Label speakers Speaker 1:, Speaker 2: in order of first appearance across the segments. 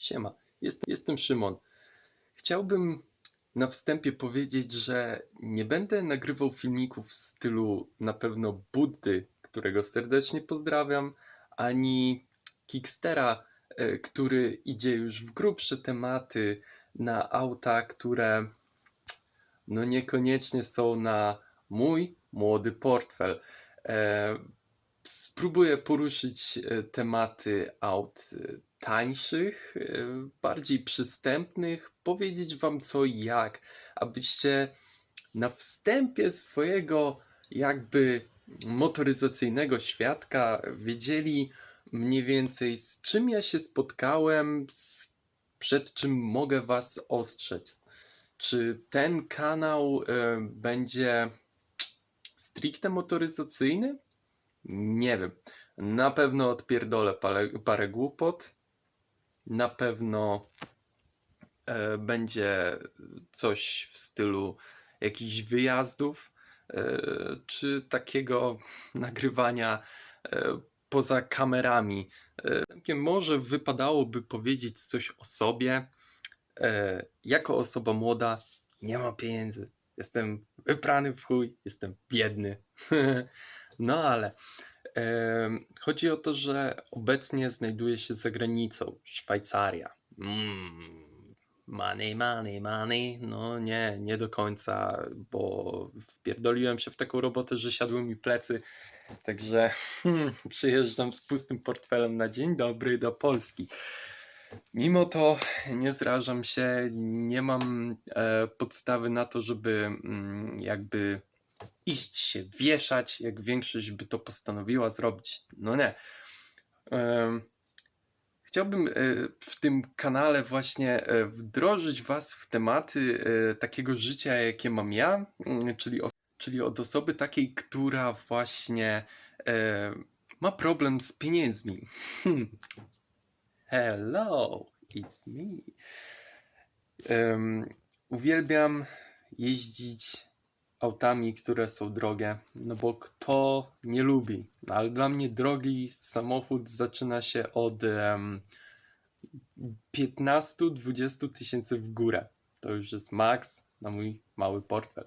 Speaker 1: Siema, jest, jestem Szymon. Chciałbym na wstępie powiedzieć, że nie będę nagrywał filmików w stylu na pewno Buddy, którego serdecznie pozdrawiam, ani Kickstera, e, który idzie już w grubsze tematy na auta, które no niekoniecznie są na mój młody portfel. E, spróbuję poruszyć e, tematy aut tańszych, e, bardziej przystępnych, powiedzieć Wam co i jak, abyście na wstępie swojego jakby motoryzacyjnego świadka wiedzieli mniej więcej z czym ja się spotkałem, z, przed czym mogę Was ostrzec. Czy ten kanał e, będzie stricte motoryzacyjny? Nie wiem. Na pewno odpierdolę parę, parę głupot. Na pewno e, będzie coś w stylu jakichś wyjazdów, e, czy takiego nagrywania e, poza kamerami. Może wypadałoby powiedzieć coś o sobie. Jako osoba młoda nie mam pieniędzy. Jestem wyprany w chuj, jestem biedny. no ale chodzi o to, że obecnie znajduję się za granicą. Szwajcaria. Mm, money, money, money. No nie, nie do końca, bo wpierdoliłem się w taką robotę, że siadły mi plecy. Także hmm, przyjeżdżam z pustym portfelem na dzień dobry do Polski. Mimo to nie zrażam się, nie mam e, podstawy na to, żeby mm, jakby iść się wieszać, jak większość by to postanowiła zrobić. No nie. Chciałbym e, w tym kanale właśnie e, wdrożyć Was w tematy e, takiego życia, jakie mam ja, mm, czyli, czyli od osoby takiej, która właśnie ma problem z pieniędzmi. Hmm. Hello, it's me. Em, uwielbiam jeździć autami, które są drogie, no bo kto nie lubi? No, ale dla mnie drogi samochód zaczyna się od em, 15-20 tysięcy w górę. To już jest maks na mój mały portfel.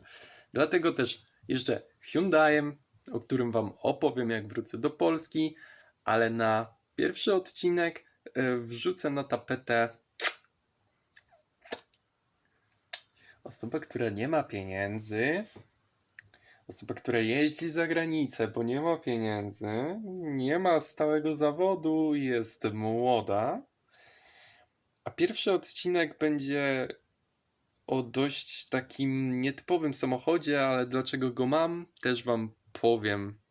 Speaker 1: Dlatego też jeżdżę Hyundaiem, o którym Wam opowiem, jak wrócę do Polski, ale na pierwszy odcinek e, wrzucę na tapetę osobę, która nie ma pieniędzy, osobę, która jeździ za granicę, bo nie ma pieniędzy, nie ma stałego zawodu, jest młoda. A pierwszy odcinek będzie o dość takim nietypowym samochodzie, ale dlaczego go mam, też Wam powiem